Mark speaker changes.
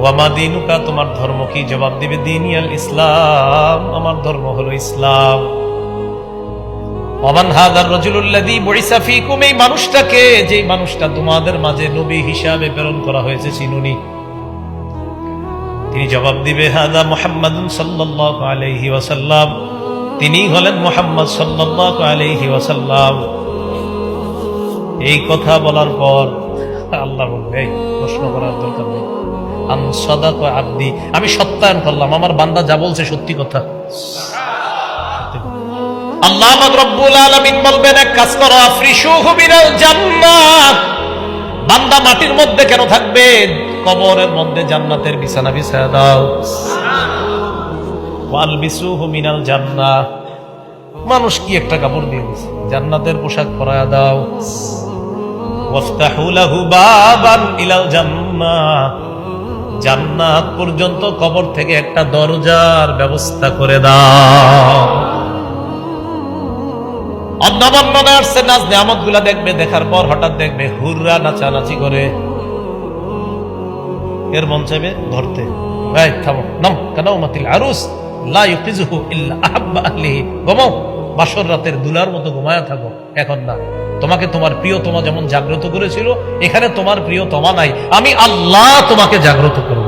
Speaker 1: ওয়ামা দিনুকা, তোমার ধর্ম কি? জবাব দিবে, দিনিয়াল ইসলাম। আমার ধর্ম হলো ইসলাম। এই মানুষটাকে যে মানুষটা তোমাদের মাঝে নবী হিসাবে প্রেরণ করা হয়েছে, চিনুনি। তিনি জবাব দিবে, হাদা মুহাম্মাদুন সাল্লাল্লাহু আলাইহি ওয়াসাল্লাম। তিনি হলেন মুহাম্মদ সাল্লাল্লাহু আলাইহি ওয়াসাল্লাম। এই কথা বলার পর আল্লাহ বলবে প্রশ্ন করার দরকার নেই। আব্দি। আমি সত্যায়ন করলাম। আমার বান্দা যা বলছে সত্যি কথা। আল্লাহ রব্বুল আলামিন বলবেন, এক কাজ করো বান্দা মাটির মধ্যে কেন থাকবে? কবরের মধ্যে জান্নাতের বিছানা বিছায়া দাও। ওয়ালবিসুহু মিনাল জান্নাহ মানুষ কি একটা কাপড় দিয়ে জান্নাতের পোশাক পরায়া দাও। ওয়াফতাহু লাহু বাবান ইলাল জান্নাহ জান্নাত পর্যন্ত কবর থেকে একটা দরজার ব্যবস্থা করে দাও। নিয়ামতগুলা দেখবে, দেখার পর হঠাৎ দেখবে হুররা নাচানাচি করে। এর মন চাইবে ধরতে। থামো। নাও, কেন? মাতিল আরুস, লা ইউকিজুহু ইল্লা আহাব্বা বাসর রাতের দুলার মতো ঘুমায় থাকো। এখন না। তোমাকে তোমার প্রিয় তোমা যেমন জাগ্রত করেছিল, এখানে তোমার প্রিয় তোমা নাই। আমি আল্লাহ তোমাকে জাগ্রত করব